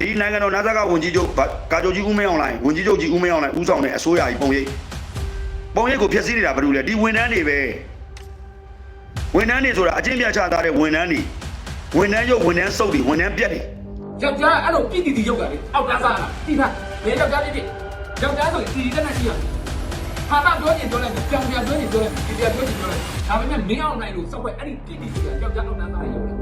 ဒီနိုင်ငံတော်နာဇကဝန်ကြီးချုပ်ကာချုပ်ကြီးဦးမင်းအောင်လိုင်းဝန်ကြီးချုပ်ကြီးဦးမင်းအောင်လိုင်းဦးဆောင်တဲ့အစိုးရကြီးပုံရိပ်ပုံရိပ်ကိုဖျက်ဆီးနေတာဘာလို့လဲဒီဝန်ထမ်းတွေပဲဝန်ထမ်းတွေဆိုတာအချင်းပြချထားတဲ့ဝန်ထမ်းတွေဝန်ထမ်းရုပ်ဝန်ထမ်းစုပ်တွေဝန်ထမ်းပြက်တွေယောက်ျားအဲ့လိုပြည်တည်တည်ရောက်တာလေအောက်တန်းစားတာတိဖတ်ဘယ်ယောက်ျားဖြစ်ဖြစ်ယောက်ျားဆိုရင်တီတီတက်တက်ရှိရတယ်ဟာတာပြောရင်ပြောလိုက်ပြောင်ပြောင်ပြောရင်ပြောလိုက်ဒီပြောပြောရင်ပြောလိုက်ဒါပေမဲ့မင်းအောင်နိုင်လို့စောက်ွက်အဲ့ဒီပြည်တည်ဆိုတာယောက်ျားအောက်တန်းစားရရောက်တယ်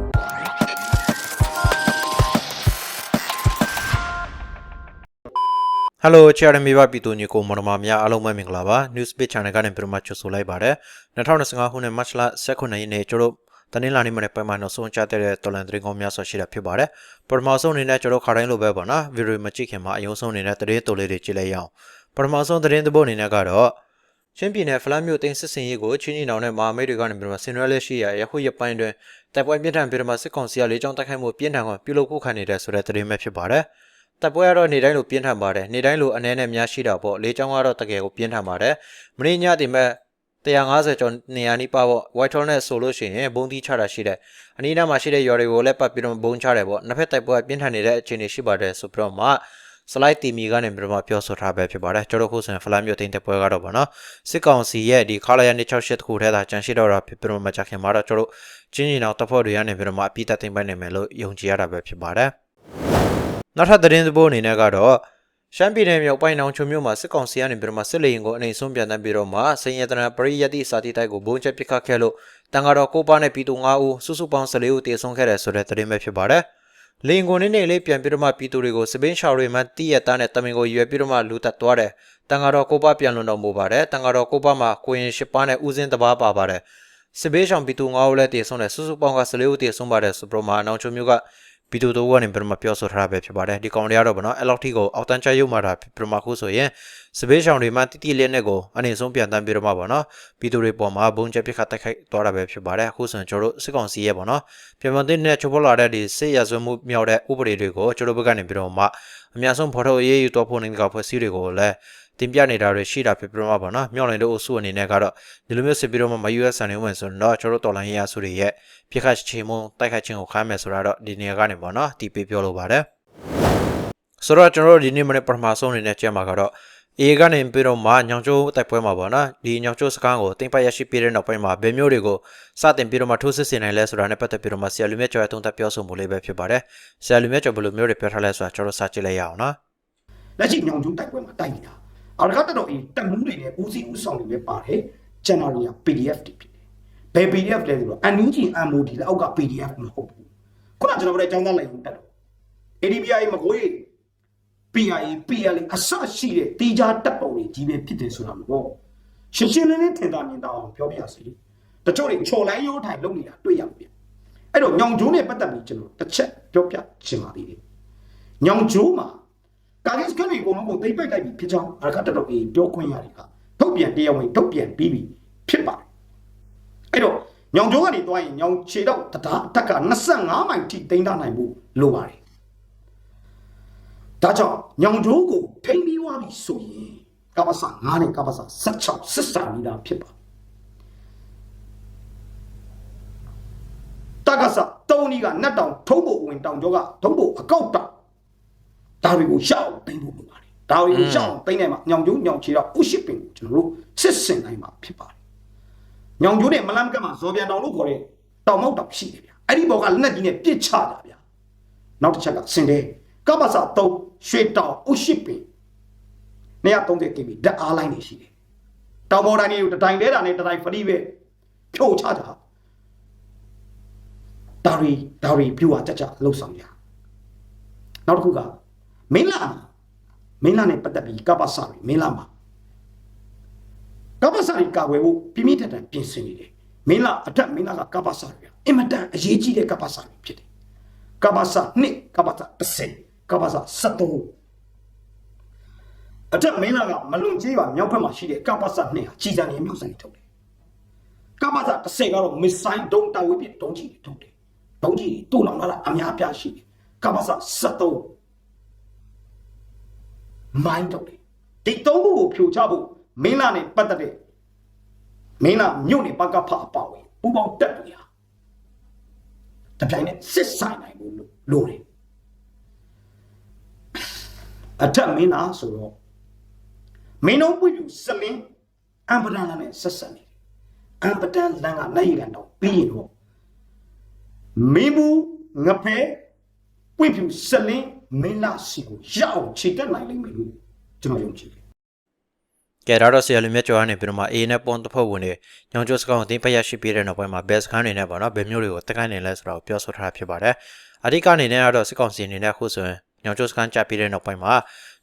ဟယ်လိုချာရမီဘာပီတိုညီကိုမနမများအားလုံးပဲမင်္ဂလာပါ News Page Channel ကနေပြန်မှချဆိုလိုက်ပါတယ်2025ခုနှစ်မတ်လ19ရက်နေ့ကျတော့တနင်္လာနေ့မနေ့ပိုင်းမှာနောက်ဆုံးကြားတဲ့တော်လန်သတင်းကောင်းများစွာရှိတာဖြစ်ပါတယ်ပထမဆုံးအနေနဲ့ကျတော့ခါတိုင်းလိုပဲပေါ့နော်ဗီဒီယိုမကြည့်ခင်မှာအယုံဆုံးအနေနဲ့သတင်းတိုလေးတွေကြည့်လိုက်ရအောင်ပထမဆုံးသတင်းသဘောအနေနဲ့ကတော့ချင်းပြည်နယ်ဖလန်းမြို့တင်စစ်စင်ရေးကိုချင်းကြီးနောင်နဲ့မဟာမိတ်တွေကနေပြီးတော့ဆင်နွှဲလက်ရှိရရခုရပိုင်းတွင်တိုက်ပွဲပြင်းထန်ပြီးတော့မှစစ်ကောင်စီကလေးကြောင်းတိုက်ခိုက်မှုပြင်းထန်ကပြုလုပ်ခုခံနေတဲ့ဆိုတဲ့သတင်းပဲဖြစ်ပါတယ် တပ်ပွဲကတော့နေတိုင်းလိုပြင်းထန်ပါတယ်နေတိုင်းလိုအနေနဲ့များရှိတာပေါ့လေးချောင်းကတော့တကယ်ကိုပြင်းထန်ပါတယ်မင်းညတင်မဲ့150ကျော်နေရာနီးပါပေါ့ white hole နဲ့ဆိုလို့ရှိရင်ဘုံတီးချတာရှိတယ်အနီးနားမှာရှိတဲ့ရွာတွေကိုလည်းပတ်ပြီးတော့ဘုံချတယ်ပေါ့နှစ်ဖက်တိုက်ပွဲပြင်းထန်နေတဲ့အခြေအနေရှိပါတယ်ဆိုပြီးတော့မှ slide တီမီကနေပြီးတော့မှပြောဆိုထားပဲဖြစ်ပါတယ်ကျွန်တော်ခုဆိုရင် flash မြို့တင်တဲ့ပွဲကတော့ဗောနော်စစ်ကောင်စီရဲ့ဒီခါလာရ268တခုထဲသာကြန့်ရှိတော့တာဖြစ်ပြီးတော့မှကြခင်မှာတော့ကျွန်တော်ချင်းချင်းအောင်တပ်ဖွဲ့တွေကနေပြီးတော့မှအပိတက်သိမ့်ပိုင်းနိုင်မယ်လို့ယုံကြည်ရတာပဲဖြစ်ပါတယ် နောက်ထပ်သတင်းသဘောအနေနဲ့ကတော့ရှမ်းပြည်နယ်မြောက်ပိုင်းနောင်ချုံမြို့မှာစစ်ကောင်စီကနေပြီးတော့မှစစ်လေရင်ကိုအနေဆုံးပြန်တန်းပြီးတော့မှစင်ရတနာပရိယတိစာတိတိုက်ကိုဘုံချက်ပစ်ခတ်ခဲ့လို့တန်ဃာတော်ကိုပါနဲ့ပြည်သူ9ဦးစုစုပေါင်း14ဦးတေဆုံးခဲ့တယ်ဆိုတဲ့သတင်းပဲဖြစ်ပါတယ်။လေရင်ကိုနေနေလေးပြန်ပြီးတော့မှပြည်သူတွေကိုစပင်းရှော်တွေမှတိရသားနဲ့တမင်ကိုရွယ်ပြီးတော့မှလူတက်သွားတယ်။တန်ဃာတော်ကိုပါပြန်လွန်တော်မူပါတယ်။တန်ဃာတော်ကိုပါမှာကိုရင်ရှစ်ပါးနဲ့ဦးစင်းတစ်ပါးပါပါတယ်။စပင်းရှောင်ပြည်သူ9ဦးလည်းတေဆုံးတယ်စုစုပေါင်းက14ဦးတေဆုံးပါတယ်ဆိုပြီးတော့မှနောင်ချုံမြို့က ဗီဒီယိုတော့ကနေပြန်မှပြောဆိုထားတာပဲဖြစ်ပါတယ်ဒီကောင်တွေကတော့ဗောနော်အဲ့လောက်ထိကိုအောက်တန်းချရုပ်မှာတာပြမခုဆိုရင်စပေးရှောင်တွေမှတိတိလေးနဲ့ကိုအနေဆုံးပြန်တန်းပြီးတော့မှဗောနော်ဗီဒီယိုတွေပေါ်မှာဘုံချက်ပစ်ခတ်တိုက်ခိုက်သွားတာပဲဖြစ်ပါတယ်အခုဆိုရင်ကျွန်တော်တို့စစ်ကောင်စီရဲ့ဗောနော်ပြန်မသိတဲ့ချိုးပေါ်လာတဲ့ဒီစစ်ရဆွေးမှုမြောက်တဲ့ဥပဒေတွေကိုကျွန်တော်ဘက်ကနေပြီးတော့မှအများဆုံးဖော်ထုတ်ရေးယူတော့ဖို့နေကဖွဲ့စည်းတွေကိုလည်း တင်ပြနေတာတွေရှိတာဖြစ်ပြီးတော့မှဗောနော်မြောက်နိုင်တဲ့အုပ်စုအနေနဲ့ကတော့ဒီလိုမျိုးစစ်ပြီးတော့မှမ US ဆန်နေဝင်ဆိုတော့ကျွန်တော်တို့တော်လိုင်းရေးအစုတွေရဲ့ပြခတ်ချေမုံတိုက်ခတ်ခြင်းကိုခိုင်းမယ်ဆိုတာတော့ဒီနေရာကနေပေါ့နော်တီးပေးပြောလိုပါတယ်ဆိုတော့ကျွန်တော်တို့ဒီနေ့မနေ့ပထမဆုံးအနေနဲ့ကြည့်မှာကတော့အေကနေပြီးတော့မှညောင်ကျိုးတိုက်ပွဲမှာပေါ့နော်ဒီညောင်ကျိုးစကားကိုတင်ပတ်ရရှိပြီးတဲ့နောက်ပိုင်းမှာဘယ်မျိုးတွေကိုစတင်ပြီးတော့မှထိုးစစ်ဆင်နိုင်လဲဆိုတာနဲ့ပတ်သက်ပြီးတော့မှဆရာလူမြတ်ကျော်ရဲ့သုံးသပ်ပြောဆိုမှုလေးပဲဖြစ်ပါတယ်ဆရာလူမြတ်ကျော်ဘယ်လိုမျိုးတွေပြောထားလဲဆိုတာကျွန်တော်စကြည့်လိုက်ရအောင်နော်လက်ရှိညောင်ကျုံတိုက်ပွဲမှာတိုက်နေတာ အော်တကတက်တော့အေးတက်မှုတွေနဲ့ဦးစီးဦးဆောင်တွေလည်းပါတယ်ကျန်တော်တွေက PDF တွေဖြစ်တယ်ဘယ် PDF လဲဆိုတော့ NUG MOD လည်းအောက်က PDF မဟုတ်ဘူးခုနကျွန်တော်တို့အကြောင်းသားလိုက်တက်တော့ ADBI မကိုရေး PIA PLA အဆရှိတဲ့တီးခြားတပ်ပုံတွေကြီးပဲဖြစ်တယ်ဆိုတာမဟုတ်ရှင်းရှင်းလင်းလင်းထင်သာမြင်သာအောင်ပြောပြစီတချို့တွေချော်လိုင်းရိုးထိုင်လုပ်နေတာတွေ့ရပြီအဲ့တော့ညောင်ကျုံနဲ့ပတ်သက်ပြီးကျွန်တော်တစ်ချက်ပြောပြချင်ပါသေးတယ်ညောင်ကျုံမှာ ကာဂစ်ကနီကိုလုံးကိုသိမ့်ပိုက်တိုက်ပြီးဖြစ်ကြောင်းအရကတတော်ကြီးပြောခွင့်ရတယ်ကထုတ်ပြန်တရားဝင်ထုတ်ပြန်ပြီးပြီဖြစ်ပါတယ်အဲ့တော့ညောင်ကျိုးကနေတွားရင်ညောင်ခြေတော့တရားအထက်က25မိုင်ထိတိမ့်ထားနိုင်ဖို့လိုပါတယ်ဒါကြောင့်ညောင်ကျိုးကိုထိမ့်ပြီးွားပြီဆိုရင်ကပ္ပစ9နဲ့ကပ္ပစ16စစ်စာမိတာဖြစ်ပါတက္ကစတုံးကြီးကနတ်တောင်ထုံးဖို့ဝင်တောင်ကျောကထုံးဖို့အကောက်တောင် ဒါတွေကိုရှောက်သိမ့်ဖို့လိုပါတယ်ဒါတွေကိုရှောက်သိမ့်နိုင်မှာညောင်ကျိုးညောင်ချေတော့ဥရှိပင်ကိုကျွန်တော်တို့စစ်စင်နိုင်မှာဖြစ်ပါတယ်ညောင်ကျိုးနဲ့မလန်းကမှာဇော်ပြန်တောင်လို့ခေါ်တဲ့တောင်မောက်တောင်ရှိတယ်ဗျာအဲ့ဒီဘောကလက်နက်ကြီးနဲ့ပြစ်ချတာဗျာနောက်တစ်ချက်ကစင်တယ်ကပ္ပစာ3ရွှေတောင်ဥရှိပင်230 kb ဓာတ်အားလိုင်းနေရှိတယ်တောင်ပေါ်တိုင်းတွေကိုတတိုင်လဲတာနဲ့တတိုင်ဖရီပဲဖြိုချတာဒါရီဒါရီပြူဟာကြကြလှုပ်ဆောင်ကြနောက်တစ်ခုက မင်းလာမင်းလာနဲ့ပတ်သက်ပြီးကပ္ပစာတွေမင်းလာမှာကပ္ပစာတွေကာဝယ်ဖို့ပြင်းပြထန်ထန်ပြင်ဆင်နေတယ်မင်းလာအထက်မင်းလာကကပ္ပစာတွေအင်မတန်အရေးကြီးတဲ့ကပ္ပစာတွေဖြစ်တယ်ကပ္ပစာ2ကပ္ပစာ30ကပ္ပစာ73အထက်မင်းလာကမလွန်ကြီးပါမြောက်ဘက်မှာရှိတဲ့ကပ္ပစာ2ဟာကြီးစံနေမြို့စံနေထုတ်တယ်ကပ္ပစာ30ကတော့မစ်ဆိုင်ဒုံတာဝေးပြဒုံကြီးတွေထုတ်တယ်ဒုံကြီးတွေတူလောင်လာတာအများအပြားရှိတယ်ကပ္ပစာ73 မိုင်းတော့တယ်ဒီသုံးခုကိုဖြိုချဖို့မင်းလာနဲ့ပတ်သက်တဲ့မင်းလာမြို့နယ်ပကဖအပါဝင်ပူပေါင်းတက်ပြီဟာတပြိုင်နက်စစ်ဆိုင်နိုင်ဖို့လို့လိုတယ်အထက်မင်းသားဆိုတော့မင်းတို့ပွင့်ပြူစလင်းအမ်ပဒန်လန်နဲ့ဆက်ဆက်နေတယ်အမ်ပဒန်လန်ကလက်ရည်ကန်တော့ပြီးရင်တော့မင်းဘူးငဖဲပွင့်ပြူစလင်း မင်းလာစီကိုရအောင်ခြေတက်နိုင်လိမ့်မယ်လို့ကျွန်တော်ယုံကြည်တယ်ကဲဒါတော့ဆရာလူမြတ်ကျော်ကနေပြီးတော့မှ A နဲ့ပွန်တစ်ဖက်ဝင်နေညောင်ကျော်စကောင်အသိဖက်ရရှိပြီးတဲ့နောက်ပိုင်းမှာ best ခန်းနေနဲ့ပေါ့နော်ဘယ်မျိုးတွေကိုတက်ကိုင်းနေလဲဆိုတော့ပြောဆိုထားတာဖြစ်ပါတယ်အဓိကအနေနဲ့ကတော့စစ်ကောင်စီအနေနဲ့အခုဆိုရင်ညောင်ကျော်စကန်ကြပြီးတဲ့နောက်ပိုင်းမှာ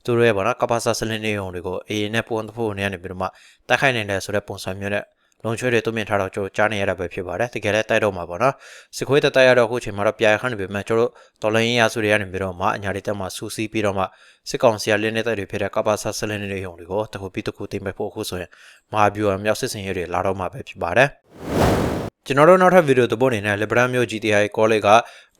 သူတို့ရဲ့ပေါ့နော်ကပ္ပစာစလင်းနေုံတွေကို A နဲ့ပွန်တစ်ဖက်ဝင်နေကနေပြီးတော့မှတက်ခိုင်းနေတယ်ဆိုတဲ့ပုံစံမျိုးနဲ့ လုံချွေးတွေတုံ့ပြန်ထားတော့ကျွန်တော်ကြားနေရတာပဲဖြစ်ပါတယ်တကယ်လည်းတိုက်တော့မှာပေါ့နော်စစ်ခွေးတက်တိုက်ရတော့အခုချိန်မှာတော့ပြာခန့်နေပြီမဲ့ကျွန်တော်တော်လိုင်းရင်းရစုတွေကနေပြီးတော့မှအညာတွေတက်မှစူးစီးပြီးတော့မှစစ်ကောင်စီကလင်းနေတဲ့တွေဖြစ်တဲ့ကပ္ပစာစလင်းနေုံတွေကိုတခုပြီးတခုတင်မဲ့ဖို့အခုဆိုရင်မဟာဗျူဟာမြောက်စစ်စင်ရဲတွေလာတော့မှာပဲဖြစ်ပါတယ်ကျွန်တော်တို့နောက်ထပ်ဗီဒီယိုသဘောအနေနဲ့ Liberal မျိုး GTI College က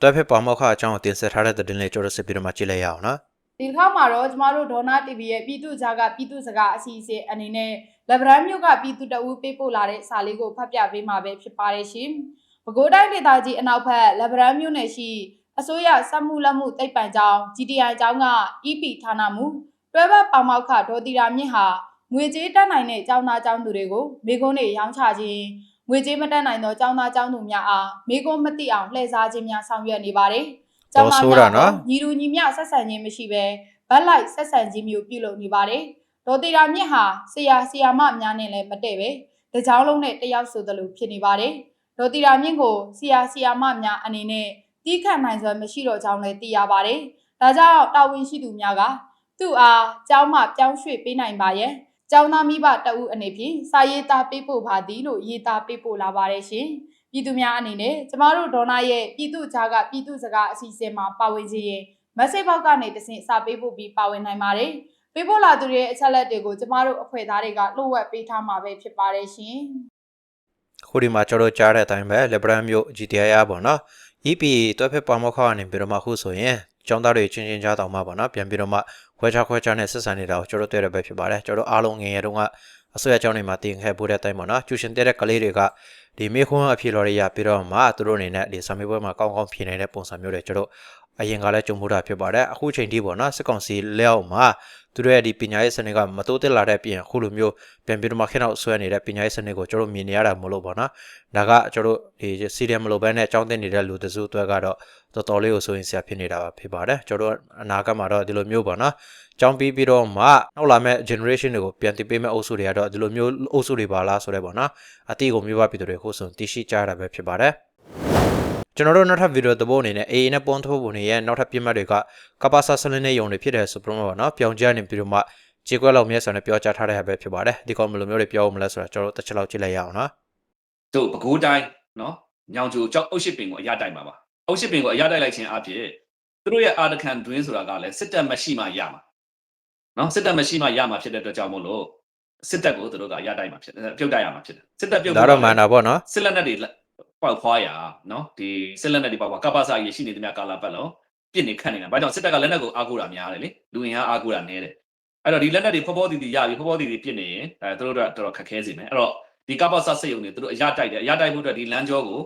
တွဲဖက်ပါမောက်ခအကြောင်းကိုတင်ဆက်ထားတဲ့သတင်းလေးကျွန်တော်စစ်ပြီးတော့မှကြည့်လိုက်ရအောင်နော်ဒီတစ်ခါမှာတော့ကျမတို့ဒေါနာ TV ရဲ့ပြည်သူ့ကြားကပြည်သူ့စကားအစီအစဉ်အနေနဲ့ လက်ဗရန်မြို့ကပြည်သူတအူးပေးပို့လာတဲ့စာလေးကိုဖတ်ပြပေးမှာပဲဖြစ်ပါတယ်ရှင်။ပဲခူးတိုင်းဒေသကြီးအနောက်ဘက်လက်ဗရန်မြို့နယ်ရှိအစိုးရစက်မှုလက်မှုတိတ်ပံကျောင်း GTI ကျောင်းက EP ဌာနမူတွဲဘက်ပါမောက်ခဒေါ်တီရာမြင့်ဟာငွေကြေးတက်နိုင်တဲ့ကျောင်းသားကျောင်းသူတွေကိုမိကုန်းတွေရောင်းချခြင်းငွေကြေးမတက်နိုင်သောကျောင်းသားကျောင်းသူများအားမိကုန်းမသိအောင်လှည့်စားခြင်းများဆောင်ရွက်နေပါတယ်။ကျောင်းသားများတော့ညီလူညီမျှဆက်ဆံခြင်းမရှိဘဲဘတ်လိုက်ဆက်ဆံခြင်းမျိုးပြုလုပ်နေပါတယ်။ ဒေါ်တီရာမြင့်ဟာဆရာဆရာမများနဲ့လည်းမတည့်ပဲတကြောင်လုံးနဲ့တယောက်ဆိုသလိုဖြစ်နေပါတယ်။ဒေါ်တီရာမြင့်ကိုဆရာဆရာမများအနေနဲ့တီးခတ်နိုင်စွမ်းမရှိတော့ကြောင်းလည်းသိရပါတယ်။ဒါကြောင့်တာဝန်ရှိသူများကသူ့အားကျောင်းမှပြောင်းရွှေ့ပေးနိုင်ပါရဲ့။ကျောင်းသားမိဘတအုပ်အနေဖြင့်စာရေးသားပေးပို့ပါသည်လို့ရေးသားပေးပို့လာပါတယ်ရှင်။ပြည်သူများအနေနဲ့ကျမတို့ဒေါ်နာရဲ့ပြည်သူ့ကြားကပြည်သူ့စကားအစီအစဉ်မှာပါဝင်ခြင်းရင်မက်ဆေ့ဘောက်ကနေတဆင့်စာပေးဖို့ပြီးပါဝင်နိုင်ပါတယ်။ ပေးပို့လာသူတွေရဲ့အချက်လက်တွေကိုကျမတို့အဖွဲ့သားတွေကလှုပ်ဝက်ပေးထားမှာပဲဖြစ်ပါတယ်ရှင်။ခုဒီမှာကျွန်တော်ကြားတဲ့အတိုင်းပဲ Liberal မျိုး GTI ရပေါ့နော် EP တွဲဖက်ပါမောက်ခကနေပြီးတော့မှခုဆိုရင်ကျောင်းသားတွေချင်းချင်းကြားတောင်မှပေါ့နော်ပြန်ပြီးတော့မှခွဲခြားခွဲခြားနဲ့ဆက်ဆံနေတာကိုကျွန်တော်တွေ့ရပဲဖြစ်ပါတယ်ကျွန်တော်အားလုံးငယ်ရတုန်းကအစိုးရကျောင်းတွေမှာတင်ခဲ့ပို့တဲ့အတိုင်းပေါ့နော်ကျူရှင်တဲ့ကလေးတွေကဒီမေခွန်းအဖြေတော်တွေရပြီးတော့မှသူတို့အနေနဲ့ဒီစာမေးပွဲမှာကောင်းကောင်းဖြေနိုင်တဲ့ပုံစံမျိုးတွေကျွန်တော်အရင်ကလည်းကြုံမှုတာဖြစ်ပါတယ်အခုချိန်ထိပေါ့နော်စစ်ကောင်စီလက်အောက်မှာ သူတို့ရဲ့ဒီပညာရေးစနစ်ကမတိုးတက်လာတဲ့ပြင်အခုလိုမျိုးပြန်ပြီးတော့မှခေတ်နောက်ဆွဲနေတဲ့ပညာရေးစနစ်ကိုကျွန်တော်မြင်နေရတာမလို့ပေါ့နော်ဒါကကျွန်တော်ဒီစီရီယမ်မလို့ပဲနဲ့အကြောင်းတင်နေတဲ့လူတစုအတွက်ကတော့တော်တော်လေးကိုဆိုရင်ဆရာဖြစ်နေတာဖြစ်ပါတယ်ကျွန်တော်အနာဂတ်မှာတော့ဒီလိုမျိုးပေါ့နော်ကြောင်းပြီးပြီးတော့မှနောက်လာမဲ့ generation တွေကိုပြန်တင်ပေးမဲ့အုပ်စုတွေကတော့ဒီလိုမျိုးအုပ်စုတွေပါလားဆိုတော့ပေါ့နော်အတိကိုမျိုးပါပြည်သူတွေခုဆိုတရှိကြရတာပဲဖြစ်ပါတယ် ကျွန်တော်တို့နောက်ထပ်ဗီဒီယိုသဘောအနေနဲ့ AA နဲ့ပွန်ထိုးပုံတွေရဲ့နောက်ထပ်ပြစ်မှတ်တွေကကပ္ပစာဆလင်းနဲ့ယုံတွေဖြစ်တယ်ဆိုပြီးတော့ပေါ့နော်ပြောင်းကြနေပြီးတော့မှခြေကွက်လောက်မြဲဆန်နဲ့ပြောကြားထားတဲ့ဟာပဲဖြစ်ပါတယ်ဒီကောင်ဘယ်လိုမျိုးတွေပြောမလဲဆိုတော့ကျွန်တော်တို့တစ်ချက်လောက်ကြည့်လိုက်ရအောင်နော်တို့ပဲခူးတိုင်းနော်ညောင်ကျိုကြောက်အုတ်ရှိပင်ကိုအရတိုက်မှာပါအုတ်ရှိပင်ကိုအရတိုက်လိုက်ခြင်းအဖြစ်သူတို့ရဲ့အာတခံတွင်းဆိုတာကလည်းစစ်တပ်မရှိမှရမှာနော်စစ်တပ်မရှိမှရမှာဖြစ်တဲ့အတွက်ကြောင့်မို့လို့စစ်တပ်ကိုသူတို့ကအရတိုက်မှာဖြစ်တယ်ပြုတ်တိုက်ရမှာဖြစ်တယ်စစ်တပ်ပြုတ်ဒါတော့မှန်တာပေါ့နော်စစ်လက်နက်တွေ ပေါက်ဖွားရနော်ဒီစစ်လက်နက်တွေပေါက်ဖွားကပ္ပစာရရှိနေသမျှကာလာပတ်လုံးပြစ်နေခတ်နေတာဘာကြောင့်စစ်တပ်ကလက်နက်ကိုအားကိုးတာများတယ်လေလူရင်အားအားကိုးတာနည်းတယ်အဲ့တော့ဒီလက်နက်တွေဖောဖောတီတီရပြီဖောဖောတီတီပြစ်နေရင်အဲသူတို့ကတော်တော်ခက်ခဲစေမယ်အဲ့တော့ဒီကပ္ပစစိတ်ုံတွေသူတို့အရတိုက်တယ်အရတိုက်မှုအတွက်ဒီလမ်းကြောကို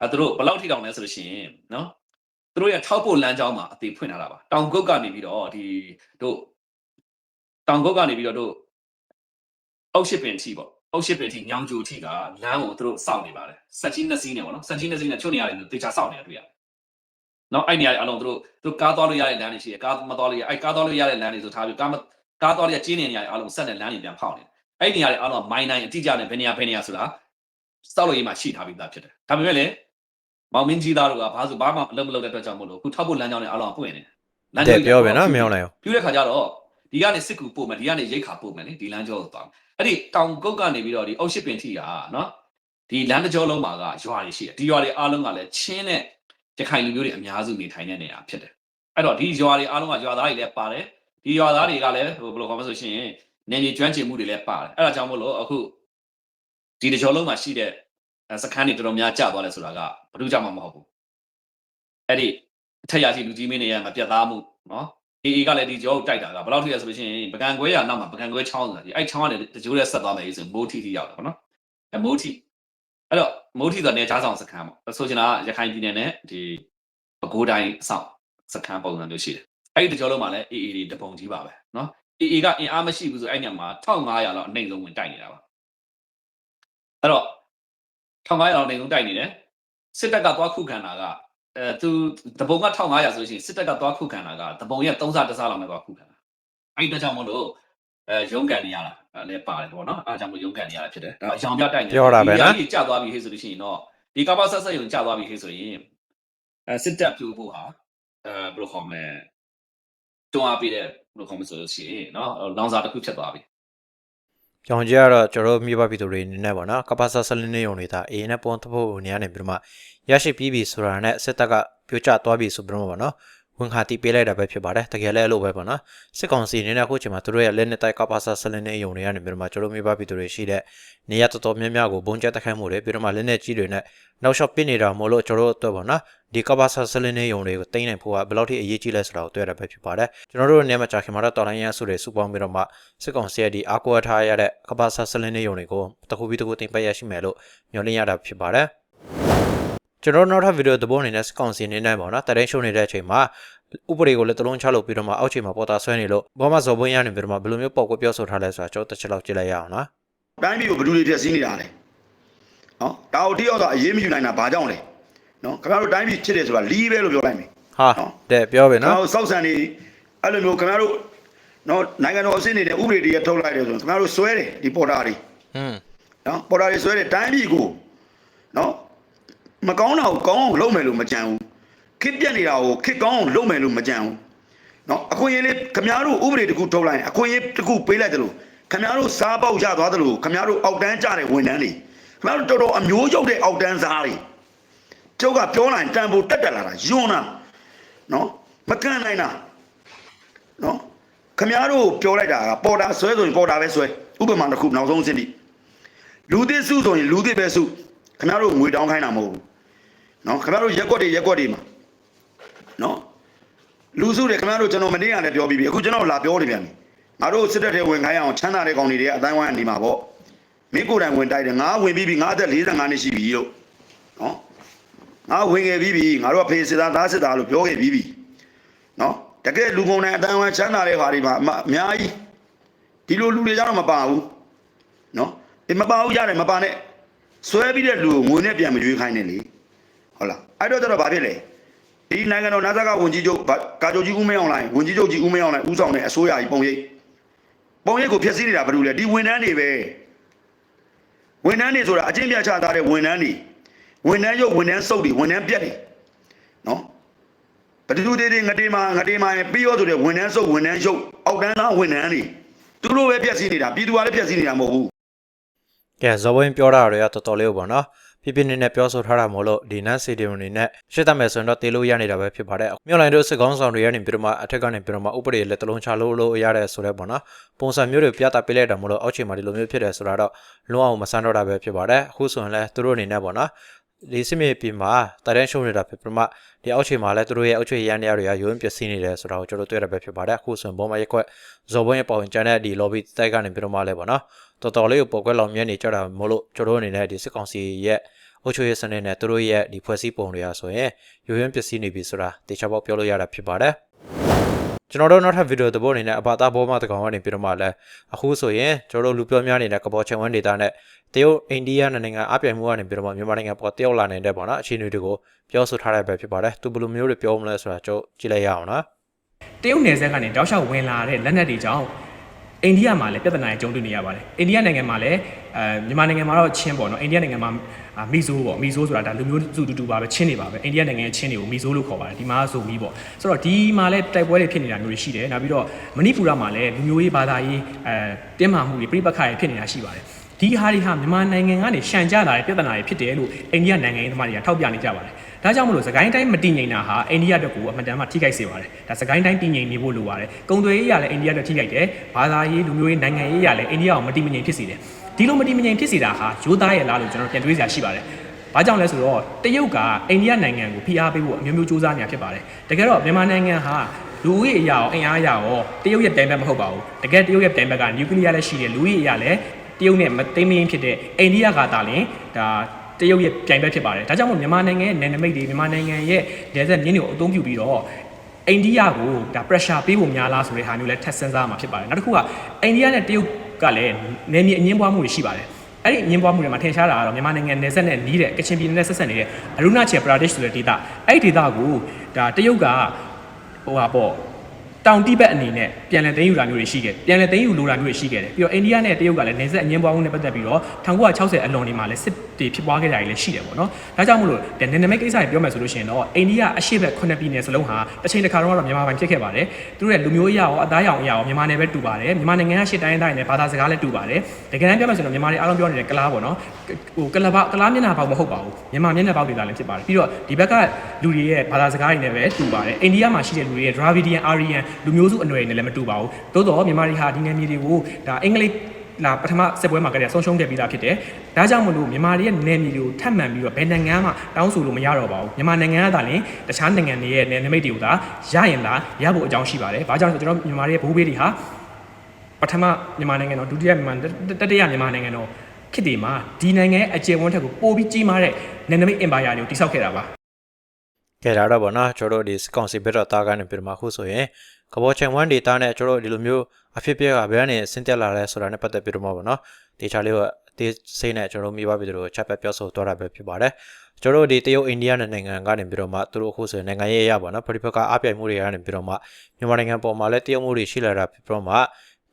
အဲသူတို့ဘယ်လောက်ထိတောင်လဲဆိုလို့ရှိရင်နော်သူတို့ရဲ့ထောက်ဖို့လမ်းကြောင်းမှာအသေးဖွင့်ထားတာပါတောင်ကုတ်ကနေပြီးတော့ဒီတို့တောင်ကုတ်ကနေပြီးတော့တို့အောက်ရှိပင်ထီပေါ့ အောက်ရှိပင်ထီညောင်ကျူထီကလမ်းကိုသူတို့စောင့်နေပါတယ်ဆက်ချင်းနှစ်စီးနေပေါ့နော်ဆက်ချင်းနှစ်စီးနဲ့ချွတ်နေရတယ်လို့တေချာစောင့်နေတာတွေ့ရတယ်နော်အဲ့နေရာတွေအလုံးသူတို့သူတို့ကားသွားလို့ရတဲ့လမ်းတွေရှိတယ်ကားမသွားလို့ရအဲ့ကားသွားလို့ရတဲ့လမ်းတွေဆိုထားပြီးကားမကားသွားလို့ရကျင်းနေနေရအလုံးဆက်တဲ့လမ်းတွေပြန်ဖောက်နေတယ်အဲ့ဒီနေရာတွေအားလုံးမိုင်းတိုင်းအတိအကျနဲ့ဘယ်နေရာဘယ်နေရာဆိုတာစောက်လို့ရေးမှာရှိထားပြီးသားဖြစ်တယ်ဒါပေမဲ့လည်းမောင်မင်းကြီးသားတို့ကဘာဆိုဘာမှအလုပ်မလုပ်တဲ့အတွက်ကြောင့်မို့လို့ခုထောက်ဖို့လမ်းကြောင်းတွေအားလုံးပွင့်နေတယ်လမ်းတဲ့ကြောင်းပြောပဲနော်မြောင်းလိုက်အောင်ပြတဲ့ခါကျတော့ဒီကနေစစ်ကူပို့မယ်ဒီကနေရိတ်ခါပို့မယ်လေဒီလမ်းကြောကိုသွားမယ် အဲ့ဒီတောင်ကုတ်ကနေပြီးတော့ဒီအုတ်ရှိပင်ထီကနော်ဒီလမ်းတစ်ကြောလုံးမှာကရွာတွေရှိတယ်ဒီရွာတွေအားလုံးကလည်းချင်းနဲ့ရခိုင်လူမျိုးတွေအများစုနေထိုင်တဲ့နေရာဖြစ်တယ်အဲ့တော့ဒီရွာတွေအားလုံးကရွာသားတွေလည်းပါတယ်ဒီရွာသားတွေကလည်းဟိုဘယ်လိုခေါ်မလဲဆိုရှင်နေမြေကျွမ်းကျင်မှုတွေလည်းပါတယ်အဲ့ဒါကြောင့်မို့လို့အခုဒီတစ်ကြောလုံးမှာရှိတဲ့အဲစခန်းတွေတော်တော်များကျသွားလဲဆိုတာကဘာလို့ကြမှာမဟုတ်ဘူးအဲ့ဒီအထက်ရရှိလူကြီးမင်းတွေရဲ့မပြတ်သားမှုနော် AA ကလည်းဒီကြောကိုတိုက်တာကဘယ်လောက်ထိလဲဆိုလို့ရှိရင်ပကံကွဲရနောက်မှာပကံကွဲချောင်းဆိုတာဒီအဲ့ချောင်းကလည်းတကြိုးနဲ့ဆက်သွားမယ်ဆိုရင်မိုးထီထီရောက်တာပေါ့နော်အဲမိုးထီအဲ့တော့မိုးထီဆိုတာနေချားဆောင်စခန်းပေါ့ဆိုချင်တာရခိုင်ပြည်နယ်နဲ့ဒီပဲခူးတိုင်းအဆောင်စခန်းပုံစံမျိုးရှိတယ်အဲ့ဒီတကြောလုံးမှာလည်း AA တွေတပုံကြီးပါပဲနော် AA ကအင်အားမရှိဘူးဆိုအဲ့ညမှာ1500လောက်အနိုင်ဆုံးဝင်တိုက်နေတာပါအဲ့တော့1500လောက်အနိုင်ဆုံးတိုက်နေတယ်စစ်တပ်ကသွားခုခံတာက အဲသူတပုံက1500ဆိုလို့ရှိရင်စစ်တပ်ကသွားခုခံတာကတပုံရဲ့3စတစလောက်ပဲသွားခုခံတာအဲ့ဒီတကြောင်မလို့အဲရုံးကန်နေရတာလည်းပါတယ်ပေါ့နော်အားကြောင့်မလို့ရုံးကန်နေရတာဖြစ်တယ်အရောင်ပြတိုက်နေပြောတာပဲနော်ဒီကြာသွားပြီဟေ့ဆိုလို့ရှိရင်တော့ဒီကမ္ဘာဆက်ဆက်ရုံကြာသွားပြီဟေ့ဆိုရင်အဲစစ်တပ်ပြူဖို့ဟာအဲဘယ်လိုခေါ်မလဲတွန်းအားပေးတဲ့ဘယ်လိုခေါ်မလဲဆိုလို့ရှိရင်နော်လောင်စာတစ်ခုဖြစ်သွားပြီ ကြောင်ကြီးကတော့ကျွန်တော်တို့မိဘပြည်သူတွေအနေနဲ့ပေါ့နော်ကပ္ပဆာဆလင်းနေုံနေတာအေးနဲ့ပုံတဖို့နေရနေပြီးတော့မှရရှိပြီးပြီဆိုတာနဲ့စစ်တပ်ကပြိုကျသွားပြီဆိုပြီးတော့ပေါ့နော် ဝန်ခါတီပေးလိုက်တာပဲဖြစ်ပါတယ်တကယ်လည်းအဲ့လိုပဲပေါ့နော်စစ်ကောင်စီအနေနဲ့အခုချိန်မှာသူတို့ရဲ့လက်နက်တိုက်ကပ္ပဆာဆလင်းနေုံတွေရနေပြီးတော့မှကျွန်တော်တို့မိဘပြည်သူတွေရှိတဲ့နေရာတော်တော်များများကိုဘုံကျက်တက်ခိုင်းမှုတွေပြီးတော့မှလက်နက်ကြီးတွေနဲ့နောက်ရှော့ပစ်နေတာမို့လို့ကျွန်တော်တို့အတွက်ပေါ့နော်ဒီကပ္ပဆာဆလင်းနေုံတွေကိုတင်နိုင်ဖို့ကဘယ်လောက်ထိအရေးကြီးလဲဆိုတာကိုတွေ့ရတာပဲဖြစ်ပါတယ်ကျွန်တော်တို့အနေနဲ့မှကြာခင်မှာတော့တော်လိုင်းရန်စုတွေစုပေါင်းပြီးတော့မှစစ်ကောင်စီရဲ့ဒီအာကွာထားရတဲ့ကပ္ပဆာဆလင်းနေုံတွေကိုတစ်ခုပြီးတစ်ခုတင်ပတ်ရရှိမယ်လို့မျှော်လင့်ရတာဖြစ်ပါတယ် ကျွန်တော်နောက်ထပ်ဗီဒီယိုသဘောအနေနဲ့စစ်ကောင်စီအနေနဲ့ပေါ့နော်တရင်ရှုံနေတဲ့အချိန်မှာဥပဒေကိုလည်းတလုံးချလို့ပြီးတော့မှအောက်ချိန်မှာပေါ်တာဆွဲနေလို့ဘောမဇော်ပွင့်ရနေပြီးတော့မှဘယ်လိုမျိုးပေါက်ကွပြောဆိုထားလဲဆိုတာကျွန်တော်တစ်ချက်လောက်ကြည့်လိုက်ရအောင်နော်တိုင်းပြည်ကိုဘယ်သူတွေဖျက်ဆီးနေတာလဲနော်ဒါကိုတိရောက်တော့အရေးမယူနိုင်တာဘာကြောင့်လဲနော်ခင်ဗျားတို့တိုင်းပြည်ချစ်တယ်ဆိုတာလီးပဲလို့ပြောလိုက်မယ်ဟာတဲ့ပြောပဲနော်နော်စောက်ဆန်နေအဲ့လိုမျိုးခင်ဗျားတို့နော်နိုင်ငံတော်အဆင့်နေတဲ့ဥပဒေတွေရထုတ်လိုက်တယ်ဆိုရင်ခင်ဗျားတို့စွဲတယ်ဒီပေါ်တာတွေဟွန်းနော်ပေါ်တာတွေစွဲတယ်တိုင်းပြည်ကိုနော် မကောင်းတာကိုကောင်းအောင်လုပ်မယ်လို့မကြံဘူးခစ်ပြက်နေတာကိုခစ်ကောင်းအောင်လုပ်မယ်လို့မကြံဘူးနော်အခွင့်အရေးလေးခင်ဗျားတို့ဥပဒေတစ်ခုထုတ်လိုက်ရင်အခွင့်အရေးတစ်ခုပေးလိုက်တယ်လို့ခင်ဗျားတို့စားပေါက်ရသွားတယ်လို့ခင်ဗျားတို့အောက်တန်းကြတဲ့ဝန်ထမ်းတွေခင်ဗျားတို့တော်တော်အမျိုးကျုပ်တဲ့အောက်တန်းစားတွေကျုပ်ကပြောလိုက်တန်ဖို့တက်တက်လာတာယွန်းတာနော်မကန်နိုင်တာနော်ခင်ဗျားတို့ပြောလိုက်တာကပေါ်တာဆွဲဆိုရင်ပေါ်တာပဲဆွဲဥပမာတစ်ခုနောက်ဆုံးအဆင့်ထိလူသစ်စုဆိုရင်လူသစ်ပဲစုခင်ဗျားတို့ငွေတောင်းခိုင်းတာမဟုတ်ဘူး နော်ခင်ဗျားတို့ရက်ွက်တွေရက်ွက်တွေမှာနော်လူစုတွေခင်ဗျားတို့ကျွန်တော်မနေ့ကလည်းပြောပြီးပြီအခုကျွန်တော်လာပြောနေပြန်ပြီငါတို့စစ်တပ်ထဲဝင်ခိုင်းအောင်ချမ်းသာတဲ့ကောင်တွေတဲ့အတိုင်းဝိုင်းနေမှာပေါ့မင်းကိုယ်တိုင်ဝင်တိုက်တယ်ငါဝင်ပြီးပြီငါအသက်45နှစ်ရှိပြီရုပ်နော်ငါဝင်ခဲ့ပြီးပြီငါတို့ကဖေးစစ်သားသားစစ်သားလို့ပြောခဲ့ပြီးပြီနော်တကယ်လူကုန်တိုင်းအတိုင်းဝိုင်းချမ်းသာတဲ့ခါတွေမှာအများကြီးဒီလိုလူတွေကြတော့မပါဘူးနော်အေးမပါဘူးရတယ်မပါနဲ့ဆွဲပြီးတဲ့လူကိုငွေနဲ့ပြန်မရွေးခိုင်းနဲ့လေ ဟုတ်လားအဲ့တော့ကျတော့ဘာဖြစ်လဲဒီနိုင်ငံတော်နာဇကဝန်ကြီးချုပ်ဗကာချုပ်ကြီးဦးမင်းအောင်လိုင်းဝန်ကြီးချုပ်ကြီးဦးမင်းအောင်လိုင်းဦးဆောင်တဲ့အစိုးရကြီးပုံရိပ်ပုံရိပ်ကိုဖျက်ဆီးနေတာဘာလို့လဲဒီဝန်ထမ်းတွေပဲဝန်ထမ်းတွေဆိုတာအချင်းပြချထားတဲ့ဝန်ထမ်းတွေဝန်ထမ်းရုပ်ဝန်ထမ်းစုပ်တွေဝန်ထမ်းပြက်တွေနော်ဘယ်သူတွေတွေငတေးမှာငတေးမှာပြီးရောဆိုတဲ့ဝန်ထမ်းစုပ်ဝန်ထမ်းရုပ်အောက်တန်းသားဝန်ထမ်းတွေသူတို့ပဲဖျက်ဆီးနေတာပြည်သူကလည်းဖျက်ဆီးနေတာမဟုတ်ဘူးကဲဇော်ပွင့်ပြောတာတွေကတော်တော်လေးပေါ့နော် ပြပြနေနဲ့ပြောဆိုထားတာမို့လို့ဒီနတ်စီဒီယိုအနေနဲ့ရှစ်တတ်မယ်ဆိုရင်တော့တေးလို့ရနေတာပဲဖြစ်ပါတယ်မြို့လိုင်းတို့စစ်ကောင်းဆောင်တွေကနေပြီးတော့မှအထက်ကနေပြီးတော့မှဥပဒေလက်တလုံးချလို့လို့ရတဲ့ဆိုတဲ့ပေါ့နော်ပုံစံမျိုးတွေပြတာပေးလိုက်တာမို့လို့အောက်ခြေမှာဒီလိုမျိုးဖြစ်တယ်ဆိုတာတော့လုံးအောင်မဆန်းတော့တာပဲဖြစ်ပါတယ်အခုဆိုရင်လည်းသူတို့အနေနဲ့ပေါ့နော်ဒီစစ်မြေပြင်မှာတရင်ရှုံနေတာဖြစ်ပြီးမှဒီအောက်ခြေမှာလည်းသူတို့ရဲ့အောက်ခြေရန်တရားတွေကရုံးပျက်စီးနေတယ်ဆိုတာကိုကျွန်တော်တွေ့ရပဲဖြစ်ပါတယ်အခုဆိုရင်ဘောမရက်ကွက်ဇော်ဘွင့်ရဲ့ပေါ်ဝင်ကျန်တဲ့ဒီ lobby တိုက်ကနေပြီးတော့မှလည်းပေါ့နော် တော်တော်လေးကိုပေါ်ကွက်လောင်မြဲနေကြတာမို့လို့ကျွန်တော်တို့အနေနဲ့ဒီစစ်ကောင်စီရဲ့အုပ်ချုပ်ရေးစနစ်နဲ့သူတို့ရဲ့ဒီဖွဲ့စည်းပုံတွေကဆိုရင်ရုံးပျက်စီးနေပြီဆိုတာတေချာပေါက်ပြောလို့ရတာဖြစ်ပါတယ်ကျွန်တော်တို့နောက်ထပ်ဗီဒီယိုသဘောအနေနဲ့အပါတာဘောမတကောင်ကနေပြီးတော့မှလည်းအခုဆိုရင်ကျွန်တော်တို့လူပြောများနေတဲ့ကဘောချန်ဝမ်ဒေတာနဲ့တရုတ်အိန္ဒိယနိုင်ငံအပြိုင်မှုကနေပြီးတော့မှမြန်မာနိုင်ငံပေါ်တယောက်လာနေတဲ့ပေါ့နော်အခြေအနေတွေကိုပြောဆိုထားတဲ့ပဲဖြစ်ပါတယ်သူဘယ်လိုမျိုးတွေပြောမလဲဆိုတာကျွန်တော်ကြည့်လိုက်ရအောင်နော်တရုတ်နယ်စပ်ကနေတောက်လျှောက်ဝင်လာတဲ့လက်နက်တွေကြောင့် အိန္ဒိယမှာလည်းပြဿနာတွေကြုံတွေ့နေရပါတယ်အိန္ဒိယနိုင်ငံမှာလည်းအဲမြန်မာနိုင်ငံမှာတော့ချင်းပေါ့နော်အိန္ဒိယနိုင်ငံမှာအာမီဇိုးပေါ့မီဇိုးဆိုတာဒါလူမျိုးစုတူတူပါပဲချင်းတွေပါပဲအိန္ဒိယနိုင်ငံရဲ့ချင်းတွေကိုမီဇိုးလို့ခေါ်ပါတယ်ဒီမှာဆိုမီပေါ့ဆိုတော့ဒီမှာလည်းတိုက်ပွဲတွေဖြစ်နေတာမျိုးတွေရှိတယ်နောက်ပြီးတော့မဏိပူရမှာလည်းလူမျိုးရေးဘာသာရေးအဲတင်းမာမှုတွေပြိပခါတွေဖြစ်နေတာရှိပါတယ်ဒီဟာတွေဟာမြန်မာနိုင်ငံကနေရှန်ကြလာတဲ့ပြဿနာတွေဖြစ်တယ်လို့အိန္ဒိယနိုင်ငံရေးသမားတွေကထောက်ပြနေကြပါတယ် ဒါကြောင့်မလို့စကိုင်းတိုင်းမတည်ငြိမ်တာဟာအိန္ဒိယအတွက်ကိုအမှန်တမ်းမှထိခိုက်စေပါတယ်ဒါစကိုင်းတိုင်းတည်ငြိမ်နေဖို့လိုပါတယ်ကုံသွေးရေးရလည်းအိန္ဒိယအတွက်ထိခိုက်တယ်ဘာသာရေးလူမျိုးရေးနိုင်ငံရေးရလည်းအိန္ဒိယကိုမတည်မငြိမ်ဖြစ်စေတယ်ဒီလိုမတည်မငြိမ်ဖြစ်စေတာဟာရိုးသားရဲ့လားလို့ကျွန်တော်ပြန်တွေးစရာရှိပါတယ်ဘာကြောင့်လဲဆိုတော့တရုတ်ကအိန္ဒိယနိုင်ငံကိုဖိအားပေးဖို့အမျိုးမျိုးစူးစမ်းနေတာဖြစ်ပါတယ်တကယ်တော့မြန်မာနိုင်ငံဟာလူဦးရေအရာရောအင်အားအရာရောတရုတ်ရဲ့တိုင်ဘက်မဟုတ်ပါဘူးတကယ်တရုတ်ရဲ့တိုင်ဘက်ကနျူကလ িয়ার လည်းရှိတယ်လူဦးရေအရာလည်းတရုတ်နဲ့မသိမ်းမင်းဖြစ်တဲ့အိန္ဒိယကသာလင်ဒါ တရုတ်ရဲ့ပြိုင်ဘက်ဖြစ်ပါတယ်ဒါကြောင့်မို့မြန်မာနိုင်ငံရဲ့နယ်နိမိတ်တွေမြန်မာနိုင်ငံရဲ့ဒေသမြင်းတွေကိုအသုံးပြုပြီးတော့အိန္ဒိယကိုဒါ pressure ပေးဖို့များလားဆိုတဲ့ဟာမျိုးလည်းထပ်စဉ်းစားမှာဖြစ်ပါတယ်နောက်တစ်ခုကအိန္ဒိယနဲ့တရုတ်ကလည်းနယ်မြေအငင်းပွားမှုတွေရှိပါတယ်အဲ့ဒီအငင်းပွားမှုတွေမှာထင်ရှားတာကတော့မြန်မာနိုင်ငံနယ်စပ်နဲ့နီးတဲ့ကချင်ပြည်နယ်နဲ့ဆက်ဆက်နေတဲ့အရုဏာချေပရာဒိရှ်ဆိုတဲ့ဒေသအဲ့ဒီဒေသကိုဒါတရုတ်ကဟိုဟာပေါ့ တောင်တိဘက်အနေနဲ့ပြန်လည်သိမ်းယူတာမျိုးတွေရှိခဲ့ပြန်လည်သိမ်းယူလိုတာမျိုးတွေရှိခဲ့တယ်ပြီးတော့အိန္ဒိယနဲ့တရုတ်ကလည်းနေဆက်အငင်းပွားမှုနဲ့ပတ်သက်ပြီးတော့1960အလွန်တွေမှာလည်းစစ်တွေဖြစ်ပွားခဲ့တာတွေလည်းရှိတယ်ပေါ့နော်ဒါကြောင့်မို့လို့ဒီနယ်နိမိတ်ကိစ္စတွေပြောမယ်ဆိုလို့ရှိရင်တော့အိန္ဒိယအရှေ့ဘက်9ပြည်နယ်စလုံးဟာတစ်ချိန်တစ်ခါတော့မြန်မာပိုင်းဖြစ်ခဲ့ပါတယ်သူတို့ရဲ့လူမျိုးအရာရောအသားရောင်အရာရောမြန်မာနယ်ပဲတူပါတယ်မြန်မာနိုင်ငံကရှစ်တိုင်းတိုင်းနဲ့ဘာသာစကားလည်းတူပါတယ်တကယ်တမ်းပြောမယ်ဆိုတော့မြန်မာတွေအားလုံးပြောနေတဲ့ကလားပေါ့နော်ဟိုကလဘကလားမျက်နှာပေါက်မဟုတ်ပါဘူးမြန်မာမျက်နှာပေါက်တွေလည်းဖြစ်ပါတယ်ပြီးတော့ဒီဘက်ကလူတွေရဲ့ဘာသာစကားတွေနဲ့ပဲတူပါတယ်အိန္ဒိယမှာရှိတဲ့လူတွေရဲ့ Dravidian Aryan လူမျိုးစုအနွယ်တွေနဲ့လည်းမတူပါဘူးသို့တော့မြန်မာတွေဟာဒီနယ်မြေတွေကိုဒါအင်္ဂလိပ်လာပထမစစ်ပွဲမှာကတည်းကဆုံးရှုံးခဲ့ပြီးသားဖြစ်တယ်။ဒါကြောင့်မလို့မြန်မာတွေရဲ့နယ်မြေတွေကိုထပ်မံပြီးတော့ဘယ်နိုင်ငံမှတောင်းဆိုလို့မရတော့ပါဘူး။မြန်မာနိုင်ငံကသာလျှင်တခြားနိုင်ငံတွေရဲ့နယ်နိမိတ်တွေကိုသာရရင်သာရဖို့အကြောင်းရှိပါတယ်။ဘာကြောင့်လဲဆိုတော့ကျွန်တော်မြန်မာတွေရဲ့ဘိုးဘေးတွေဟာပထမမြန်မာနိုင်ငံတော်ဒုတိယမြန်မာတတိယမြန်မာနိုင်ငံတော်ခေတ်ဒီမှာဒီနိုင်ငံရဲ့အကျယ်ဝန်းထက်ကိုပိုပြီးကြီးမားတဲ့နယ်နိမိတ်အင်ပါယာတွေကိုတိစောက်ခဲ့တာပါ။ကဲဒါတော့ဗောနော်ကျွန်တော်တို့ဒီစကောင်စီဘက်တော့တာကနေပြမှာခုဆိုရင် ကဘောချန်1 data နဲ့ကျွန်တော်တို့ဒီလိုမျိုးအဖြစ်ပြက်ကဘယ်ကနေဆင်းသက်လာလဲဆိုတာနဲ့ပတ်သက်ပြီးတော့မှာဗောနော်ဒေချာလေးကိုအသေးစိတ်နဲ့ကျွန်တော်တို့မိဘပြည်သူတို့ချက်ပတ်ပြောဆိုတော့တာပဲဖြစ်ပါတယ်ကျွန်တော်တို့ဒီတရုတ်အိန္ဒိယနဲ့နိုင်ငံကနေပြီးတော့မှသူတို့အခုဆိုရင်နိုင်ငံရေးအရပါနော်ပရိပက္ခအပြိုင်မှုတွေကနေပြီးတော့မှမြန်မာနိုင်ငံပေါ်မှာလည်းတရုတ်မှုတွေရှိလာတာဖြစ်ပြီးတော့မှ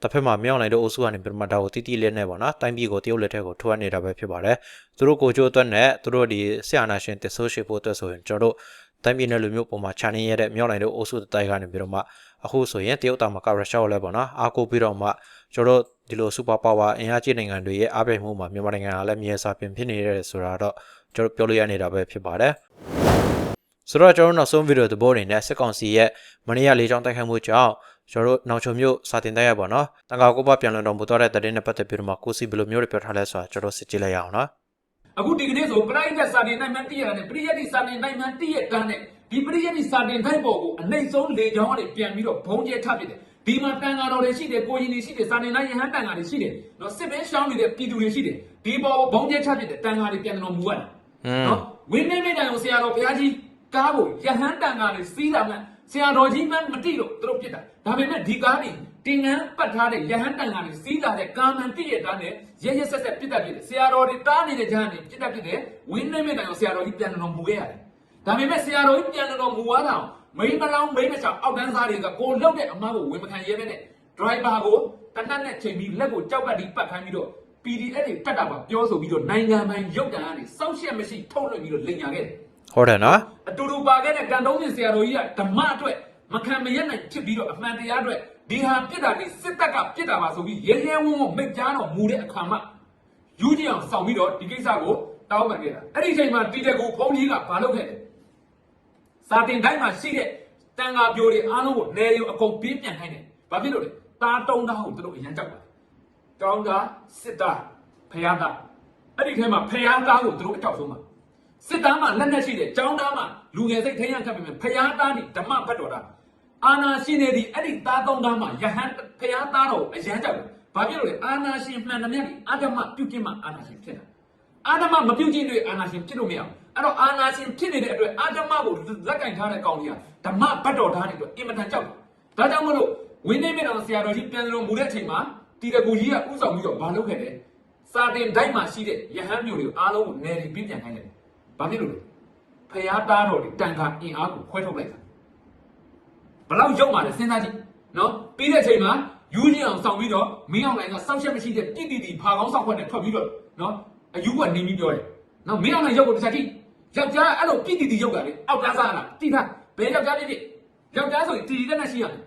တစ်ဖက်မှာမြောက်နိုင်တဲ့အုပ်စုကနေပြီးတော့မှဒါကိုတီးတီးလေးနဲ့ပေါ့နော်တိုင်းပြည်ကိုတရုတ်လက်ထက်ကိုထွန်းနေတာပဲဖြစ်ပါတယ်သူတို့ကိုကြိုးအတွက်နဲ့သူတို့ဒီဆီယနာရှင်တစ်ဆိုးရှိဖို့အတွက်ဆိုရင်ကျွန်တော်တို့တိုင်းပြည်နယ်လူမျိုးပေါ်မှာခြံနေရတဲ့မြောက်နိုင်တဲ့အိုးစုတိုက်ကနေပြီးတော့မှ အခုဆိုရင်တရုတ်တာမကရုရှားကိုလည်းပေါ့နော်အားကိုးပြီးတော့မှကျွန်တော်တို့ဒီလိုစူပါပါဝါအင်အားကြီးနိုင်ငံတွေရဲ့အားပြိုင်မှုမှာမြန်မာနိုင်ငံကလည်းမြေစာပင်ဖြစ်နေရတယ်ဆိုတာတော့ကျွန်တော်ပြောလို့ရနေတာပဲဖြစ်ပါတယ်ဆိုတော့ကျွန်တော်နောက်ဆုံးဗီဒီယိုသဘောအနေနဲ့စစ်ကောင်စီရဲ့မနေ့ကလေးချောင်းတိုက်ခိုက်မှုကြောင့်ကျွန်တော်တို့နောက်ချုံမျိုးစာတင်တိုက်ရပါတော့တန်ခါကိုပပြန်လွန်တော်မူတော့တဲ့တဲ့နဲ့ပတ်သက်ပြီးတော့မှကိုစီဘယ်လိုမျိုးတွေပြောထားလဲဆိုတာကျွန်တော်စစ်ကြည့်လိုက်ရအောင်နော်အခုဒီကနေ့ဆိုပရိယတ်စာတင်နိုင်မှန်းတည့်ရတယ်ပရိယတ်ဒီစာတင်နိုင်မှန်းတည့်ရတန်းနဲ့ ဒီပရိယတ်ဒီစာတင်တိုင်းပေါ်ကိုအနိုင်ဆုံးလေကြောင်းကနေပြန်ပြီးတော့ဘုံကျဲထပ်ဖြစ်တယ်ဒီမှာတန်ဃာတော်တွေရှိတယ်ကိုရင်တွေရှိတယ်စာတင်တိုင်းယဟန်တန်ဃာတွေရှိတယ်နော်စစ်ဘင်းရှောင်းနေတဲ့ပြည်သူတွေရှိတယ်ဒီပေါ်ကိုဘုံကျဲထပ်ဖြစ်တယ်တန်ဃာတွေပြန်တော်မူရတယ်နော်ဝင်းနေမိတိုင်ကိုဆရာတော်ဘုရားကြီးကားဖို့ယဟန်တန်ဃာတွေစီးတာမှဆရာတော်ကြီးမှမတိလို့သူတို့ပြစ်တာဒါပေမဲ့ဒီကားတွေတင်ငန်းပတ်ထားတဲ့ယဟန်တန်ဃာတွေစီးလာတဲ့ကာမန်တိရတန်းနဲ့ရရဆက်ဆက်ပြစ်တတ်ပြစ်တယ်ဆရာတော်တွေတားနေတဲ့ဂျာန်တွေပြစ်တတ်ပြစ်တယ်ဝင်းနေမိတိုင်ကိုဆရာတော်ကြီးပြန်တော်မူခဲ့ရတယ် ဒါပေမဲ့ဆရာတော်ကြီးပြန်တော်မူသွားတာမိမလောင်းမိမချောင်အောက်တန်းစားတွေကကိုလောက်တဲ့အမားကိုဝင်မခံရဲပဲနဲ့ driver ကိုတနတ်နဲ့ချိန်ပြီးလက်ကိုကြောက်ကပ်ပြီးပတ်ခိုင်းပြီးတော့ PDF တွေတက်တာပါပြောဆိုပြီးတော့နိုင်ငံပိုင်ရုပ်တံကနေစောက်ရှက်မရှိထုတ်လွှင့်ပြီးတော့လိန်ညာခဲ့တယ်ဟုတ်တယ်နော်အတူတူပါခဲ့တဲ့ကန်တုံးစင်ဆရာတော်ကြီးကဓမ္မအတွက်မခံမရက်နိုင်ဖြစ်ပြီးတော့အမှန်တရားအတွက်ဒီဟာပြစ်တာဒီစစ်တပ်ကပြစ်တာပါဆိုပြီးရဲရဲဝံ့ဝံ့မိတ်ကြားတော်မူတဲ့အခါမှာယူကြီးအောင်ဆောင်ပြီးတော့ဒီကိစ္စကိုတောင်းပန်ခဲ့တာအဲ့ဒီအချိန်မှာတီတက်ကိုဘုန်းကြီးကဘာလုပ်ခဲ့လဲ စာတင်တိုင်းမှာရှိတဲ့တန်ဃာပြိုတွေအားလုံးကိုနယ်ရီအကုန်ပြင်းပြန်ခိုင်းတယ်ဘာဖြစ်လို့လဲတာတုံးသားကိုသူတို့အရန်ကြောက်တာတောင်းသားစစ်သားဖယားသားအဲ့ဒီထဲမှာဖယားသားကိုသူတို့အကြောက်ဆုံးမှာစစ်သားမှလက်နက်ရှိတယ်ကျောင်းသားမှလူငယ်စိတ်ထိန်းရခတ်ပြီမဲ့ဖျားသားนี่ဓမ္မဘတ်တော်တာအာနာရှင်နေဒီအဲ့ဒီသားသုံးသားမှယဟန်ဖျားသားတော်အရန်ကြောက်တယ်ဘာဖြစ်လို့လဲအာနာရှင်မှန်တယ်မြတ်ဒီအာဓမ္မပြုတ်ခြင်းမှအာနာရှင်ဖြစ်တာအာဓမ္မမပြုတ်ခြင်းတွေအာနာရှင်ဖြစ်လို့မရအောင် အဲ့တော့အာနာရှင်ဖြစ်နေတဲ့အတွက်အာဓမ္မကိုလက်ကင်ထားတဲ့ကောင်ကြီးကဓမ္မဘတ်တော်သားတွေအတွက်အင်မတန်ကြောက်တယ်ဒါကြောင့်မလို့ဝင်းနေမြတ်တော်ဆရာတော်ကြီးပြန်လုံမူတဲ့အချိန်မှာတီတကူကြီးကဥဆောင်ပြီးတော့မလုပ်ခဲ့တယ်စာတင်တိုင်းမှာရှိတဲ့ယဟန်မျိုးတွေကိုအားလုံးကိုနယ်ပြီးပြင်းပြန်ခိုင်းတယ်ဘာဖြစ်လို့လဲဖျားသားတော်တွေတန်ခါအင်အားကိုခွဲထုတ်လိုက်တာဘလောက်ရုပ်မာလဲစဉ်းစားကြည့်နော်ပြီးတဲ့အချိန်မှာယူနီအောင်ဆောင်ပြီးတော့မင်းအောင်လိုင်ကစောက်ချက်မရှိတဲ့တိတိတိဖာကောင်းဆောင်ခွက်နဲ့ထွက်ပြီးတော့နော်အယူကနေပြီးပြောတယ်နော်မင်းအောင်လိုင်ရုပ်ကိုတစ်ချက်ကြည့် ယောက်ျားအဲ့လိုတိတိတိရုပ်ကလေအောက်သားစားလားတိထားဘယ်ယောက်ျားဖြစ်ဖြစ်ယောက်ျားဆိုရင်တီတီတက်နဲ့ရှိရတယ်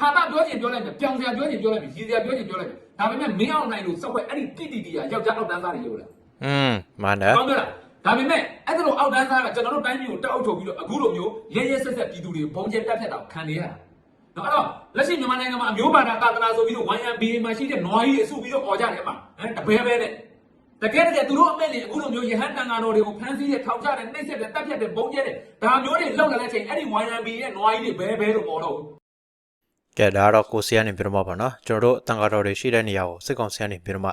ဟာတာပြောချင်ပြောလိုက်မယ်ပြောင်စရာပြောချင်ပြောလိုက်မယ်ရည်စရာပြောချင်ပြောလိုက်မယ်ဒါပေမဲ့မင်းအောင်နိုင်လို့စောက်ခွက်အဲ့ဒီတိတိတိကယောက်ျားအောက်တန်းစားတွေရုပ်လား อืมမှန်တယ် ကောင်းကြလားဒါပေမဲ့အဲ့ဒါလိုအောက်တန်းသားကကျွန်တော်တို့တိုင်းပြည်ကိုတက်အုပ်ထုတ်ပြီးတော့အခုလိုမျိုးရဲရဲဆက်ဆက်ပြည်သူတွေဘုံကျဲတက်ဖြတ်တာခံနေရတာနော်အဲ့တော့လက်ရှိမြန်မာနိုင်ငံမှာအမျိုးဘာသာသာသနာဆိုပြီးတော့ YMBA မှာရှိတဲ့နွားကြီးတွေအစုပြီးတော့អော်ကြတယ်အမဟမ်တပဲပဲနဲ့ တကယ်တကယ်သူတို့အမဲ့နေအခုလိုမျိုးယဟန်တန်ဃာတော်တွေကိုဖမ်းဆီးရထောင်ချတယ်နှိပ်စက်တယ်တပ်ဖြတ်တယ်ဘုံကျဲတယ်ဒါမျိုးတွေလောက်လာတဲ့အချိန်အဲ့ဒီ YMBA ရဲ့နွားကြီးတွေဘဲဘဲလို့ပေါ်တော့ဘူးကဲဒါကတော့ကိုစီကနေပြီးတော့မှပါနော်ကျွန်တော်တို့တန်ဃာတော်တွေရှိတဲ့နေရာကိုစစ်ကောင်စီကနေပြီးတော့မှ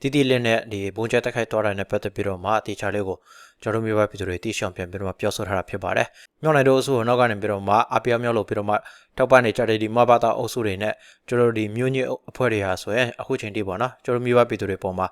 တီတီလင်းနဲ့ဒီဘုံကျဲတက်ခိုက်သွားတာနဲ့ပတ်သက်ပြီးတော့မှအတီချာလေးကို ကျွန်တော်တို့မျိုးပါပြည်သူတွေတီရှောင်ပြန်ပြီးတော့မှပြောဆိုထားတာဖြစ်ပါတယ်။မြောက်နိုင်တို့အစုကိုနောက်ကနေပြီးတော့မှအပြားမြောက်လို့ပြီးတော့မှတောက်ပနေကြတဲ့ဒီမဘာတာအုပ်စုတွေနဲ့ကျွန်တော်တို့ဒီမျိုးညစ်အဖွဲ့တွေဟာဆိုရင်အခုချိန်ထိပေါ့နော်ကျွန်တော်တို့မျိုးပါပြည်သူတွေပေါ်မှာ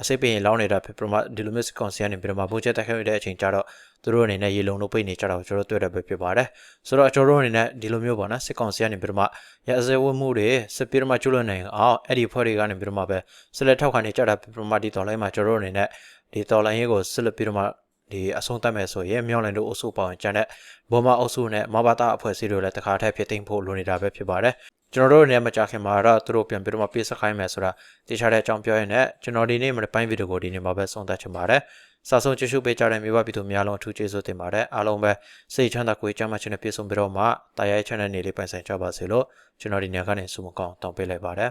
အစိပ်ပင်လောင်းနေတာဖြစ်ပြီးတော့မှဒီလိုမျိုးစကွန်စီကနေပြီးတော့မှဘုံကျဲတက်ခိုက်တဲ့အချိန်ကျတော့သူတို့အနေနဲ့ရေလုံလို့ပိတ်နေကြတာကိုကျွန်တော်တို့တွေ့ရပဲဖြစ်ပါတယ်။ဆိုတော့ကျွန်တော်တို့အနေနဲ့ဒီလိုမျိုးပေါ့နော်စစ်ကောင်စီကနေပြီးတော့မှရအစဲဝတ်မှုတွေစစ်ပြီးတော့မှကျွလွန်နိုင်အောင်အဲ့ဒီဖွဲ့တွေကနေပြီးတော့မှပဲဆက်လက်ထောက်ခံနေကြတာဖြစ်ပြီးတော့မှဒီတော်လိုင်းမှာကျွန်တော်တို့အနေနဲ့ဒီတော်လိုင်းရေးကိုဆက်လက်ပြီးတော့မှ ဒီအဆုံးသတ်မယ်ဆိုရင်မြောင်းလန်တို့အုပ်စုပေါင်းကျန်တဲ့ဘောမအုပ်စုနဲ့မဘာတာအဖွဲ့အစည်းတို့လည်းတခါတည်းဖြစ်သိမ်းဖို့လိုနေတာပဲဖြစ်ပါတယ်ကျွန်တော်တို့အနေနဲ့မကြခင်မှာတော့သူတို့ပြန်ပြီးတော့မှပြေးစခိုင်းမယ်ဆိုတာတေချာတဲ့အကြောင်းပြောရင်းနဲ့ကျွန်တော်ဒီနေ့မပိုင်းဗီဒီယိုကိုဒီနေ့မှာပဲဆုံးသတ်ချင်ပါတယ်စာဆုံးကြည့်ရှုပေးကြတဲ့မိဘပြည်သူများလုံးအထူးကျေးဇူးတင်ပါတယ်အားလုံးပဲစိတ်ချမ်းသာကိုယ်ကျမ်းမာခြင်းနဲ့ပြည့်စုံပြီးတော့မှတာယာရဲ့ channel နေလေးပိုင်ဆိုင်ကြပါစေလို့ကျွန်တော်ဒီညကနေဆုမကောင်းတောင်းပေးလိုက်ပါတယ်